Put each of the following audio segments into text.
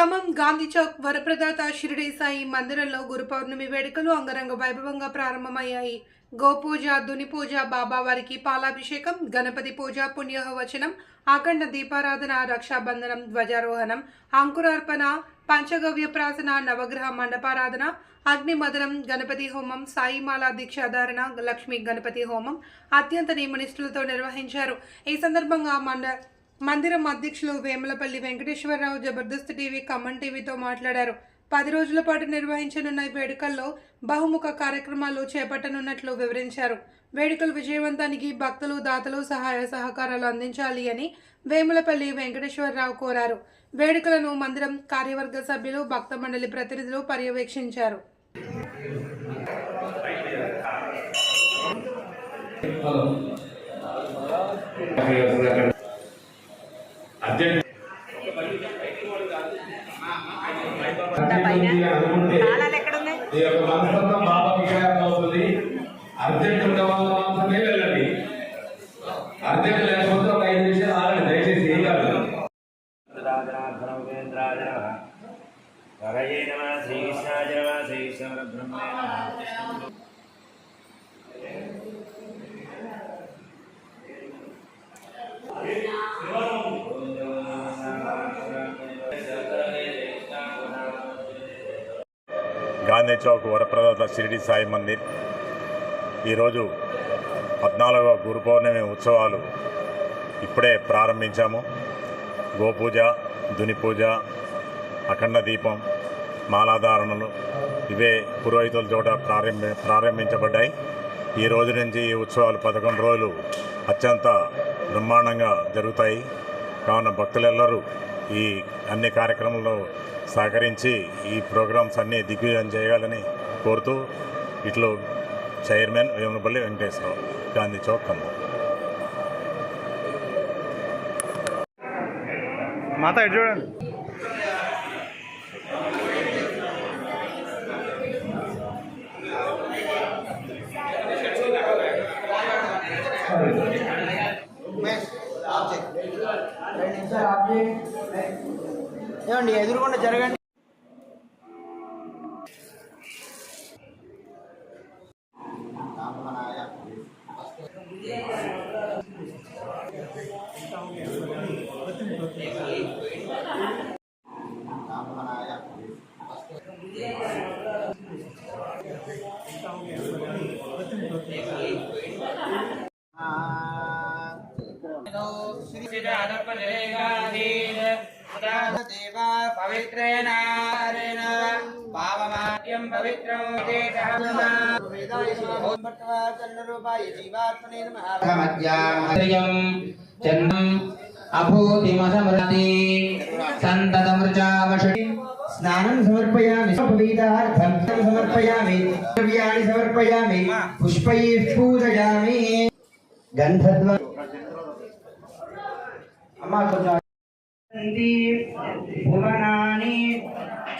ఖమ్మం గాంధీ చౌక్ వరప్రదాత షిరిడి సాయి మందిరంలో గురు పౌర్ణమి వేడుకలు అంగరంగ వైభవంగా ప్రారంభమయ్యాయి. గోపూజ దుని పూజ బాబావారికి పాలాభిషేకం గణపతి పూజ పుణ్యహవచనం అఖండ దీపారాధన రక్షాబంధనం ధ్వజారోహణం అంకురార్పణ పంచగవ్య ప్రాసన నవగ్రహ మండపారాధన అగ్నిమదనం గణపతి హోమం సాయిమాల దీక్షాధారణ లక్ష్మీ గణపతి హోమం అత్యంత నియమనిష్ఠులతో నిర్వహించారు. ఈ సందర్భంగా మండ మందిరం అధ్యక్షులు వేములపల్లి వెంకటేశ్వరరావు జబర్దస్త్ టీవీ ఖమ్మం టీవీతో మాట్లాడారు. పది రోజుల పాటు నిర్వహించనున్న ఈ వేడుకల్లో బహుముఖ కార్యక్రమాలు చేపట్టనున్నట్లు వివరించారు. వేడుకలు విజయవంతానికి భక్తులు దాతలు సహాయ సహకారాలు అందించాలి అని వేములపల్లి వెంకటేశ్వరరావు కోరారు. వేడుకలను మందిరం కార్యవర్గ సభ్యులు భక్త మండలి ప్రతినిధులు పర్యవేక్షించారు. ఈ యొక్క మనస్తత్వం బాబా విషయాలు అవుతుంది. అర్జెంట్ ఉన్న మాత్రమే వెళ్ళండి. అర్జెంట్ లేకపోతే ఒక ఐదు నిమిషాలు ఆగండి దయచేసి ఏం కాదు. శ్రీకృష్ణాయ శ్రీకృష్ణ బ్రహ్మ గాంధీ చౌక్ వరప్రదాత షిరిడి సాయి మందిర్. ఈరోజు పద్నాలుగవ గురు పౌర్ణమి ఉత్సవాలు ఇప్పుడే ప్రారంభించాము. గోపూజ దునిపూజ అఖండ దీపం మాలాధారణలు ఇవే పురోహితుల చోట ప్రారంభి ప్రారంభించబడ్డాయి. ఈ రోజు నుంచి ఈ ఉత్సవాలు పదకొండు రోజులు అత్యంత బ్రహ్మాండంగా జరుగుతాయి. కావున భక్తులెల్లరూ ఈ అన్ని కార్యక్రమంలో సహకరించి ఈ ప్రోగ్రామ్స్ అన్నీ దిగ్విజయం చేయగలని కోరుతూ ఇట్లు చైర్మన్ వేములపల్లి వెంకటేశ్వరరావు గాంధీ చౌక్ ఖమ్మం. మాత ఇటు చూడండి. ఏమండి ఎదురుకుండా జరగండి. దేవా పవిత్రేణ पवित्रेनारेण पावमाद्यं पवित्रमुदेशं चन्नम् अभूतिमसमृति सन्ततमृचावषि स्नानं समर्पयामि। स्वपवीतार्थं समर्पयामि। द्रव्याणि समर्पयामि। पुष्पैः पूजयामि। गन्धद्व अम्मा भुवना అమ్మా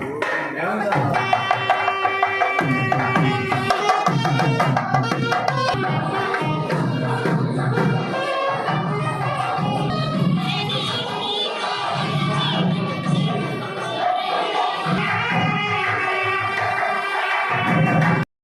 네, 배운다.